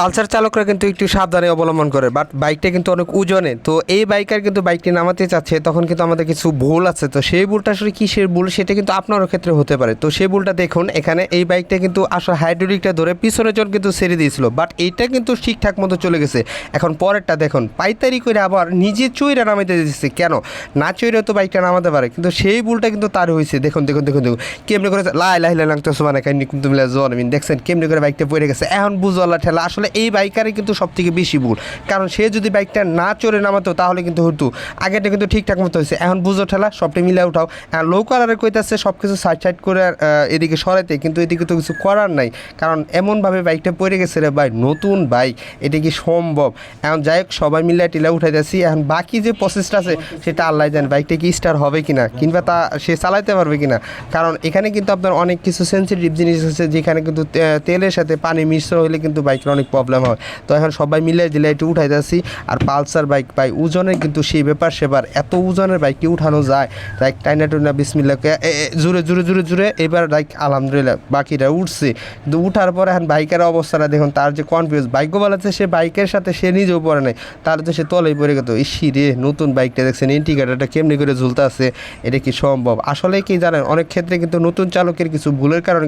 Pulsar চালকরা কিন্তু একটু সাবধানে অবলম্বন করে বাট বাইকটা কিন্তু অনেক ওজনে। তো এই বাইকার কিন্তু বাইকটি নামাতে চাচ্ছে, তখন কিন্তু আমাদের কিছু ভুল আছে। তো সেই ভুলটা আসলে কিসের ভুল, সেটা কিন্তু আপনারও ক্ষেত্রে হতে পারে। তো সেই ভুলটা দেখুন, এখানে এই বাইকটা কিন্তু আসলে হাইড্রোলিকটা ধরে পিছনের জন কিন্তু ছেড়ে দিয়েছিল বাট এইটা কিন্তু ঠিকঠাক মতো চলে গেছে। এখন পরেরটা দেখুন, পাইতারি করে আবার নিজে চইরা নামাইতে দিচ্ছে কেন? না চইরে তো বাইকটা নামাতে পারে, কিন্তু সেই ভুলটা কিন্তু তার হয়েছে। দেখুন দেখুন দেখুন দেখুন, কেমনি করে লাই লাই লাই লাগতো সমান কাহিনী কিন্তু দেখছেন, কেমনি করে বাইকটা পড়ে গেছে। এখন বুঝওয়ালা ঠেলা, আসলে এই বাইকারে কিন্তু সব থেকে বেশি ভুল। কারণ সে যদি বাইকটা না চড়ে নামাতো, তাহলে কিন্তু হতো আগেটা কিন্তু ঠিকঠাক মতো হয়েছে। এখন বুঝো ঠেলা, সবটা মিলে উঠাও। আর লো কালারে কইতাছে সব কিছু সাইড সাইড করে এদিকে সরাইতে। কিন্তু এদিকে তো কিছু করার নাই। কারণ এমনভাবে বাইকটা পড়ে গেছে রে ভাই, নতুন বাইক। এটা কি সম্ভব? এখন যাই হোক, সবাই মিলে টিলা উঠাই যাচ্ছি এখন বাকি যে প্রসেসটা আছে, সেটা আল্লাহ জানে বাইকটা কি স্টার হবে কিনা? কিংবা তা সে চালাইতে পারবে কিনা? কারণ এখানে কিন্তু আপনার অনেক কিছু সেন্সিটিভ জিনিস আছে, যেখানে কিন্তু তেলের সাথে পানি মিশ্র হলে কিন্তু বাইকটা অনেক প্রবলেম হয়। তো এখন সবাই মিলে দিলে একটু উঠাই যাচ্ছি আর পালসার বাইক পাই ওজনের কিন্তু সেই ব্যাপার সেবার। এত ওজনের বাইকটি উঠানো যায়? লাইক টাইনা টুইনা বিসমিল্লাকে জুড়ে জুড়ে জুড়ে জুড়ে, এবার লাইক আলহামদুলিল্লাহ, বাকিরা উঠছে। কিন্তু উঠার পরে এখন বাইকের অবস্থাটা দেখুন, তার যে কনফিউজ বাইকও বলাচ্ছে সে বাইকের সাথে সে নিজেও পড়ে নাই। তাহলে তো সে তলেই পড়ে গেত ইসি, রে, নতুন বাইকটা দেখছেন, ইন্টিগ্রেটারটা কেমনি করে ঝুলতে আছে এটা কি সম্ভব? আসলে কি জানেন, অনেক ক্ষেত্রে কিন্তু নতুন চালকের কিছু ভুলের কারণে